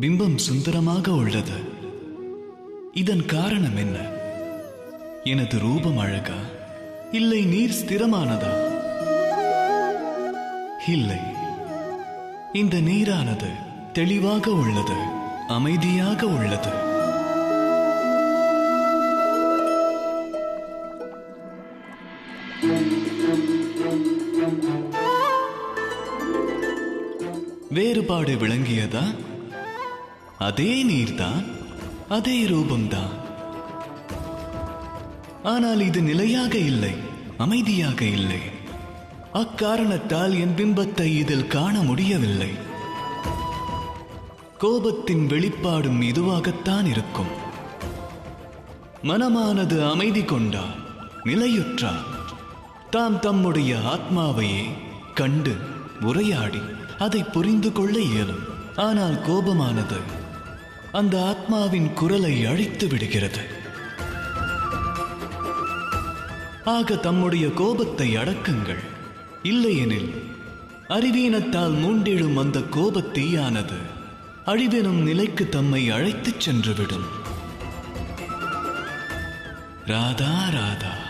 பிம்பம் சுந்தரமாக உள்ளது. இதன் காரணம் என்ன? எனது ரூபம் அழகா? இல்லை நீர் ஸ்திரமானதா? இல்லை. இந்த நீரானது தெளிவாக உள்ளது அமைதியாக உள்ளது. வேறுபாடு விளங்கியதா? அதே நீர்தான் அதே ரூபம்தான். ஆனால் இது நிலையாக இல்லை அமைதியாக இல்லை. அக்காரணத்தால் என் பிம்பத்தை இதில் காண முடியவில்லை. கோபத்தின் வெளிப்பாடும் இதுவாகத்தான் இருக்கும். மனமானது அமைதி கொண்டா நிலையுற்றா? தாம் தம்முடைய ஆத்மாவையே கண்டு உரையாடி அதை புரிந்து கொள்ள இயலும். ஆனால் கோபமானது அந்த ஆத்மாவின் குரலை அழித்து விடுகிறது. ஆக தம்முடைய கோபத்தை அடக்குங்கள். இல்லையெனில் அறிவீனத்தால் மூண்டெழும் அந்த கோபத்தீயானது அழிவெனும் நிலைக்கு தம்மை அழைத்துச் சென்றுவிடும். ராதா ராதா.